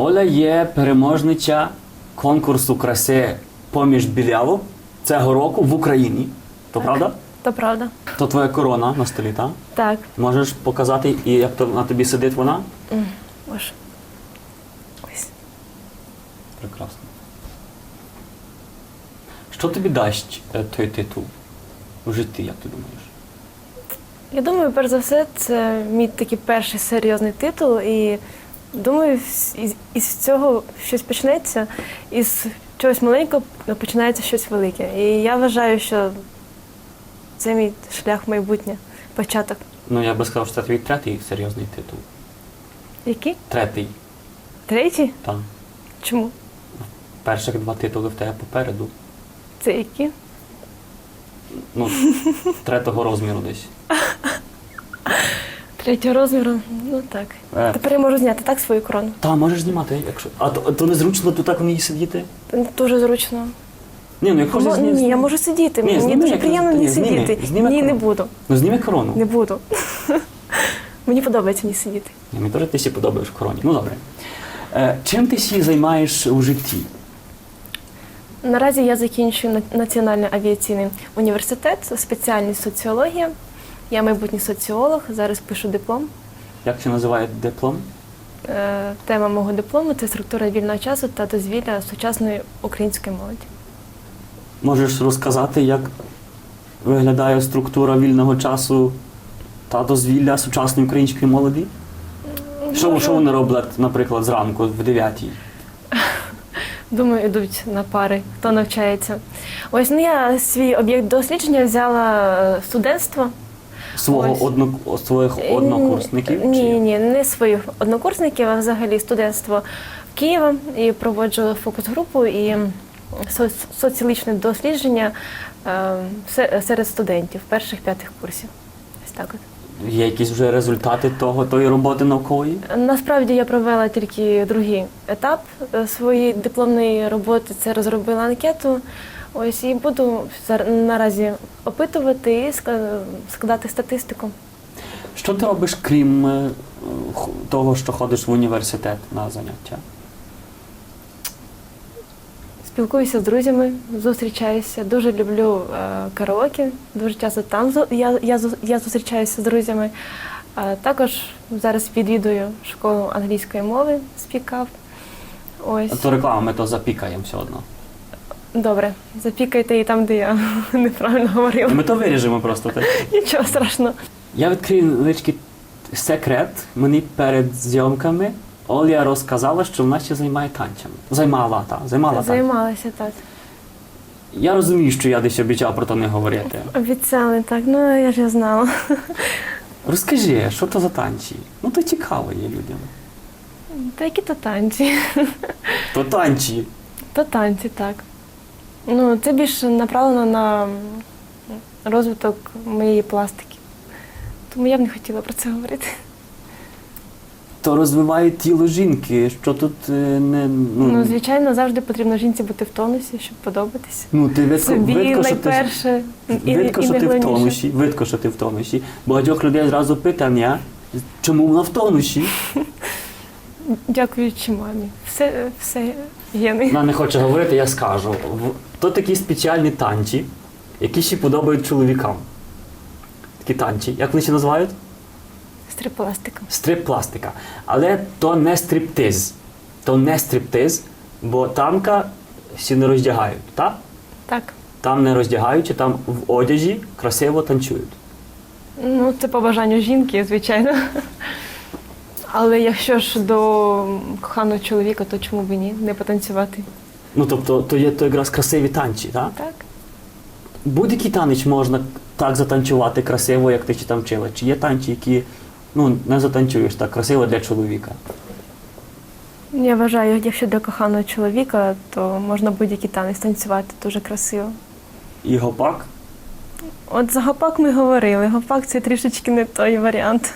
Оля є переможниця конкурсу краси поміж білявок цього року в Україні. То правда? То правда. То твоя корона на столі, так? Так. Можеш показати, і як то на тобі сидить вона? Ось. Ось. Прекрасно. Що тобі дасть е, той титул у житті, як ти думаєш? Я думаю, перш за все, це мій такий перший серйозний титул, і думаю, із, із цього щось почнеться, із чогось маленького починається щось велике. І я вважаю, що це мій шлях в майбутнє, початок. Ну, я би сказав, що це твій третій серйозний титул. Який? Третій. Третій? Там. Чому? Перших два титули в тебе попереду. Це які? Ну, третього розміру десь. Третього розміру? Ну так. Е. Тепер я можу зняти так свою корону. Та, можеш знімати, якщо. А то, то незручно тут так в ній сидіти? Дуже зручно. Ні, ну як хочеш Мо- зні... Ні, я можу сидіти. Ні, Мені зніми, дуже як приємно зніми, сидіти. зніми Ні, не корону. буду. Ну зніми корону. Не буду. Мені подобається мені сидіти. Ні, Мені теж ти сі подобаєш в короні. Ну добре. Е, чим ти сі займаєш у житті? Наразі я закінчую На- Національний авіаційний університет, спеціальність соціологія. Я майбутній соціолог, зараз пишу диплом. Як це називає диплом? Е, Тема мого диплому це структура вільного часу та дозвілля сучасної української молоді. Можеш розказати, як виглядає структура вільного часу та дозвілля сучасної української молоді? Що, що вони роблять, наприклад, зранку в 9 Думаю, йдуть на пари, хто навчається. Ось ну я свій об'єкт дослідження взяла е, студентство. Свого Ось. одно, своїх однокурсників? Ні, чи- ні, не своїх однокурсників, а взагалі студентство Києва і проводжу фокус-групу і со- соціологічне дослідження е, се- серед студентів перших п'ятих курсів. Ось так от. Є якісь вже результати того, тої роботи наукової? Насправді я провела тільки другий етап е, своєї дипломної роботи. Це розробила анкету. Ось і буду наразі опитувати і складати статистику. Що ти робиш, крім е, того, що ходиш в університет на заняття? Спілкуюся з друзями, зустрічаюся. Дуже люблю е, караоке. Дуже часто там я, я, я зустрічаюся з друзями. А також зараз відвідую школу англійської мови спікав. Ось То реклама, ми то запікаємо все одно. Добре, запікайте і там, де я неправильно говорила. Ми то виріжемо просто. Так. Нічого страшного. Я відкрию невеличкий секрет. Мені перед зйомками Оля розказала, що вона ще займає танцями. Займала, та, займала танцями. Займалася так. Я розумію, що я десь обіцяв про то не говорити. Обіцяли так, ну я ж я знала. Розкажи, що то за танці? Ну то цікаво є людям. Та які то танці. То танці. То танці, так. Ну, це більше направлено на розвиток моєї пластики. Тому я б не хотіла про це говорити. То розвиває тіло жінки, що тут е, не. Ну, звичайно, завжди потрібно жінці бути в тонусі, щоб подобатися. ну ти видко, Собі видко, що ти, найперше і, видко, і що ти в найголовніше. тонусі, видко, що ти в тонусі. Багатьох людей зразу питання, чому вона в тонусі? Дякуючи мамі. Все, все гени. Вона не хоче говорити, я скажу. То такі спеціальні танці, які ще подобають чоловікам. Такі танці. Як вони ще називають? Стрипластика. Стрип-пластика. Але то не стриптиз. То не стриптиз, бо танка всі не роздягають. Так? Так. Там не роздягаючи, там в одязі красиво танцюють. Ну, це по бажанню жінки, звичайно. Але якщо ж до коханого чоловіка, то чому б і ні? Не потанцювати. Ну тобто, то є то якраз красиві танці, так? Так. Будь-який танець можна так затанцювати красиво, як ти чи там вчила. Чи є танці, які ну, не затанцюєш так красиво для чоловіка? Я вважаю, якщо для коханого чоловіка, то можна будь-який танець танцювати дуже красиво. І гопак? От за гопак ми говорили. Гопак це трішечки не той варіант.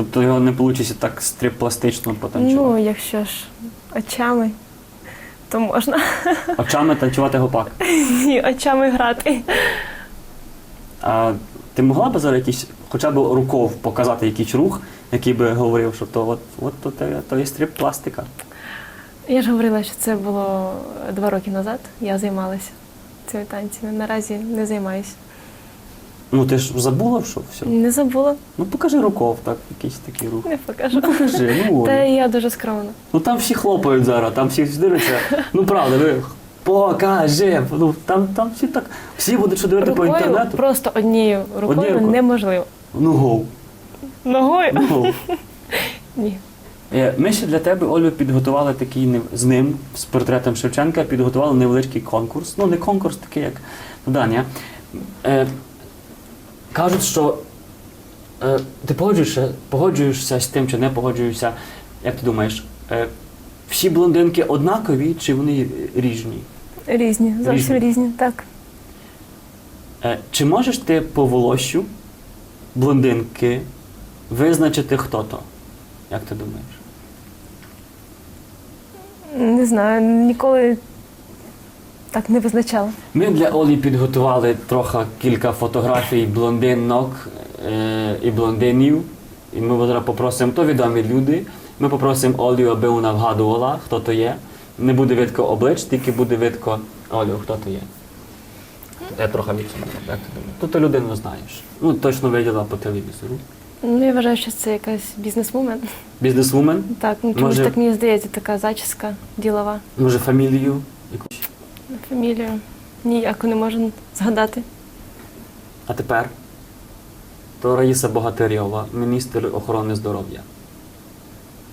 Тобто його не вийде так стрип-пластично потанцювати. Ну, якщо ж очами, то можна Очами танцювати гопак. Ні, очами грати. А ти могла б зараз якийсь, хоча б руков показати якийсь рух, який би говорив, що то от, от то, те- то є стрип-пластика. Я ж говорила, що це було два роки назад. Я займалася цими танцями. Наразі не займаюся. Ну ти ж забула, що все? Не забула, Ну покажи руков, так, якийсь такий рух. не покажу. Покажи, ну Та я дуже скромна. Ну там всі хлопають зараз, там всі дивляться. Ну правда, ви покажи. Ну там, там всі так. Всі будуть що дивити по інтернету. просто однією рукою Однією рукою? неможливо. Ну гоу. Ногою? Ну, гоу. Ні. Е, Ми ще для тебе, Олю, підготували такий нев- з ним, з портретом Шевченка, підготували невеличкий конкурс. Ну, не конкурс, такий як завдання. Е, кажуть, що е, ти погоджуєшся, погоджуєшся з тим, чи не погоджуєшся. Як ти думаєш, е, всі блондинки однакові чи вони різні? Різні, зовсім Різні. різні. Так. Е, чи можеш ти по волосю блондинки визначити, хто то? Як ти думаєш? Не знаю, ніколи так не визначала. Ми для Олі підготували трохи кілька фотографій блондинок е, і блондинів. І ми зараз попросимо, то відомі люди. Ми попросимо Олю, аби вона вгадувала, хто то є. Не буде видко облич, тільки буде видко Олю, хто то є. Я трохи відсуну, як ти думаєш? Тут ти людину знаєш. Ну, точно виділа по телевізору. Ну, я вважаю, що це якась бізнесвумен. Бізнесвумен, Так, ну чомусь Може- так мені здається, така зачіска ділова. може фамілію якусь. Фамілію ніяку не можу згадати. А тепер то Раїса Богатирьова, міністр охорони здоров'я.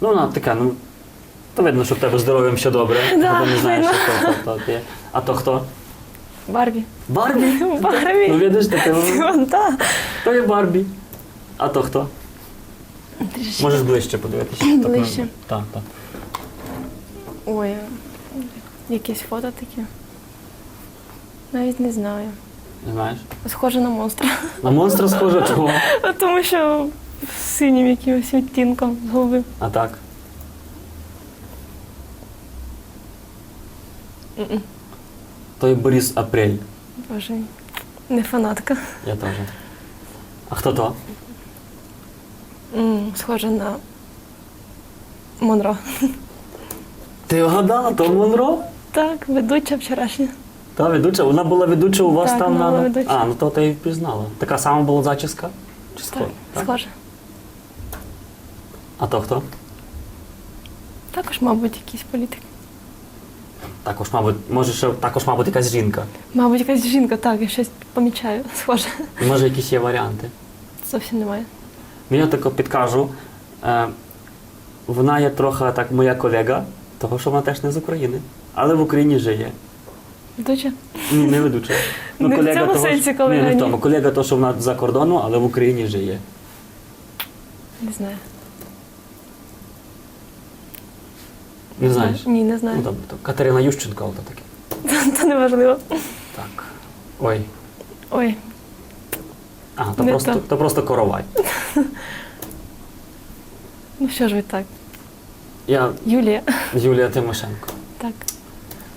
Ну, вона така, ну, то видно, що в тебе здоров'ям все добре. Да, бо не знаєш, видно. що то, то, то є. А то хто? Барбі. Барбі? Барбі. Ну, видиш, Вон та. то є Барбі. А то хто? Трішки. Можеш ближче подивитися. Так, Ближче. Так, так. Ой, якесь фото таке. Навіть не знаю. Не знаєш? Схоже на монстра. На монстра схоже, чого? Тому що синім якимось відтінком згубив. А так. М-м. То є Борис Апрель. Боже, не фанатка. Я теж. А хто то? М, Схоже на Монро. Ти вгадала, то Монро? Так, ведуча вчорашня. Та ведуча, вона була ведуча у вас Так, там вона на. ведуча. А, ну то ти і впізнала. Така сама була зачіска? Чи Так, схожа? Так? схоже. А то хто? Також, мабуть, якийсь політик. Також, мабуть, може, ще також, мабуть, якась жінка. Мабуть, якась жінка, так, я щось помічаю. Схоже. І може якісь є варіанти. Зовсім немає. Ну, я тако підкажу. Е, вона є трохи так моя колега, того що вона теж не з України. Але в Україні жиє. Ведуча? Ні, не ведуча. Не в цьому того, сенсі що- колега, Ні, не в ні. тому. Колега то, що вона за кордону, але в Україні жиє. Не знаю. Не знаєш? Ні, не знаю. Ну, добре, то Катерина Ющенко, ото таке. Це неважливо. Так. Ой. Ой, А, то Не просто, то. то просто коровай. ну що ж ви так? Я Юлія. Юлія Тимошенко.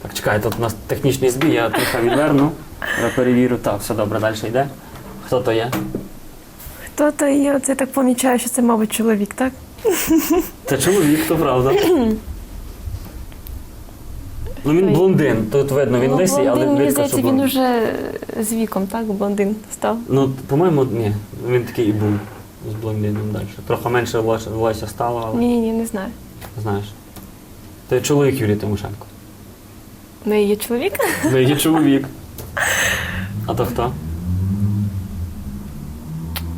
Так. Чекай, тут у нас технічний збій, я трохи відверну. Я перевірю. Так, все добре, далі йде. Хто то є? Хто то є? Оце я так помічаю, що це, мабуть, чоловік, так? Це чоловік, то правда. Ну він блондин, тут видно, він ну, лисий, але блондин, мені видко, що здається, він блондин. уже з віком, так, блондин став. Ну, по-моєму, ні. Він такий і був з блондином далі. Трохи менше волосся- волосся стало, але Ні, ні, не знаю. знаєш. Є чоловік Юрій Тимошенко. Ну, є чоловік? Ну, є чоловік. А то хто?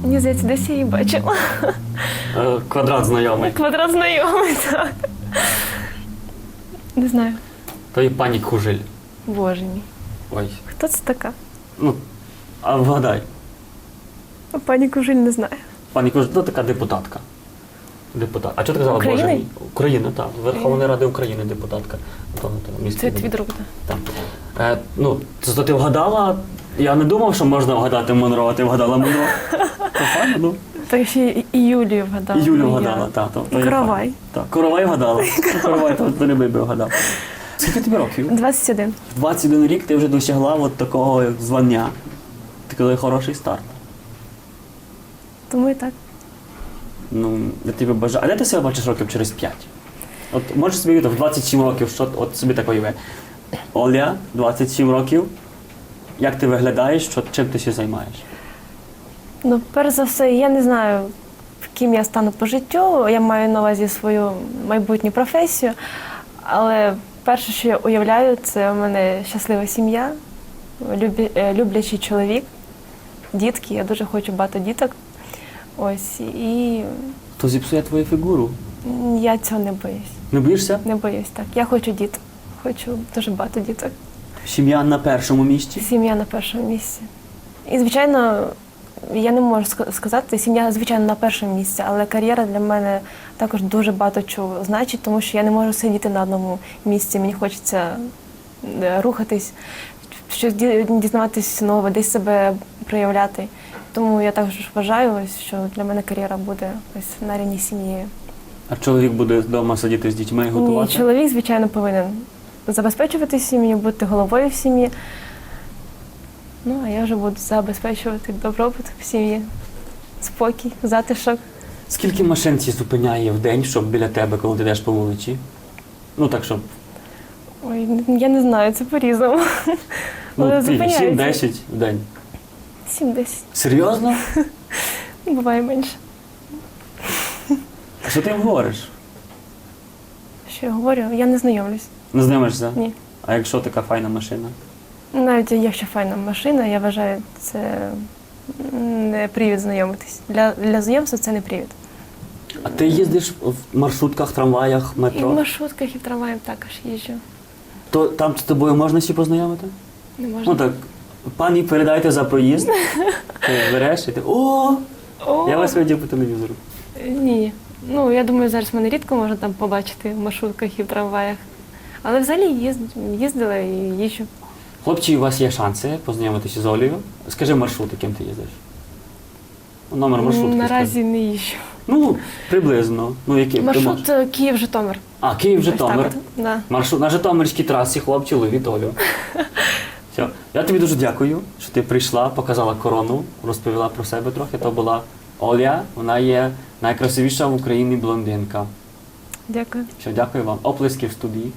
Мені здається, десь я її бачила. Е, Квадрат знайомий. Квадрат знайомий, так. Не знаю. То є пані Кужель. Боже мій. Ой. Хто це така? Ну, а вгадай. Ну, Пані Кужель не знаю. Пані Кужель, то така депутатка. Депутат. А що ти казала, України? Боже? Україна, так. Верховної Ради України депутатка. Це твій друг, так. Е, ну, це то ти вгадала. Я не думав, що можна вгадати Монро, а ти вгадала Монро. Файно, ну. Ще і- Юлію вгадала. І Юлю я. вгадала, так. І Коровай. Так, Коровай вгадала. Коровай, то, любий би вгадав. Скільки тобі років? 21. В 21 рік ти вже досягла от такого звання. Ти коли хороший старт. Тому і так. Ну, я тобі бажаю. А де ти себе бачиш років через 5? От можеш собі в 27 років, що от собі так уяви. Оля, 27 років. Як ти виглядаєш, що, чим ти ще займаєш? Ну, перш за все, я не знаю, ким я стану по життю. Я маю на увазі свою майбутню професію. Але перше, що я уявляю, це у мене щаслива сім'я, е, люблячий чоловік, дітки. Я дуже хочу багато діток. Ось і То зіпсує твою фігуру. я цього не боюсь. Не боїшся? Не боюсь так. Я хочу діток. Хочу дуже багато діток. Сім'я на першому місці. Сім'я на першому місці. І, звичайно, я не можу ска- сказати, сім'я, звичайно, на першому місці, але кар'єра для мене також дуже багато чого значить, тому що я не можу сидіти на одному місці. Мені хочеться е, рухатись, щось ді- дізнаватись нове, десь себе проявляти. Тому я також вважаю, що для мене кар'єра буде ось на рівні з сім'єю. А чоловік буде вдома сидіти з дітьми і Ні, чоловік, звичайно, повинен забезпечувати сім'ю, бути головою в сім'ї. Ну, а я вже буду забезпечувати добробут в сім'ї, спокій, затишок. Скільки машин ці зупиняє в день, щоб біля тебе, коли ти йдеш по вулиці? Ну так, щоб Ой, я не знаю, це по-різному. ну, Але скільки? зупиняються. 7-10 в день. Сім-десять. Серйозно? Буває менше. А Що ти їм говориш? Що я говорю? Я не знайомлюсь. Не знайомишся? Ні. А якщо така файна машина? Навіть якщо файна машина, я вважаю, це не привід знайомитись. Для, для знайомства це не привід. А ти їздиш в маршрутках, трамваях, метро? І в маршрутках, і в трамваях також їжджу. То там з тобою можна ще познайомити? Не можна. Ну так, пані, передайте за проїзд. Ти береш і ти. О! О! Я вас видів по телевізору. Ні. Ну, я думаю, зараз мене рідко можна там побачити в маршрутках і в трамваях. Але взагалі їзд, їздила і їжджу. Хлопці, у вас є шанси познайомитися з Олею. Скажи маршрут, яким ти їздиш. Номер маршрутки. Наразі не їжджу. Ну, приблизно. Ну, яким Маршрут е, Київ-Житомир. А, Київ, Житомир. Так да. Маршрут на Житомирській трасі, хлопці, ловіть Олю. Все. Я тобі дуже дякую, що ти прийшла, показала корону, розповіла про себе трохи. То була Оля, вона є найкрасивіша в Україні блондинка. Дякую. Все, дякую вам. Оплески в студії.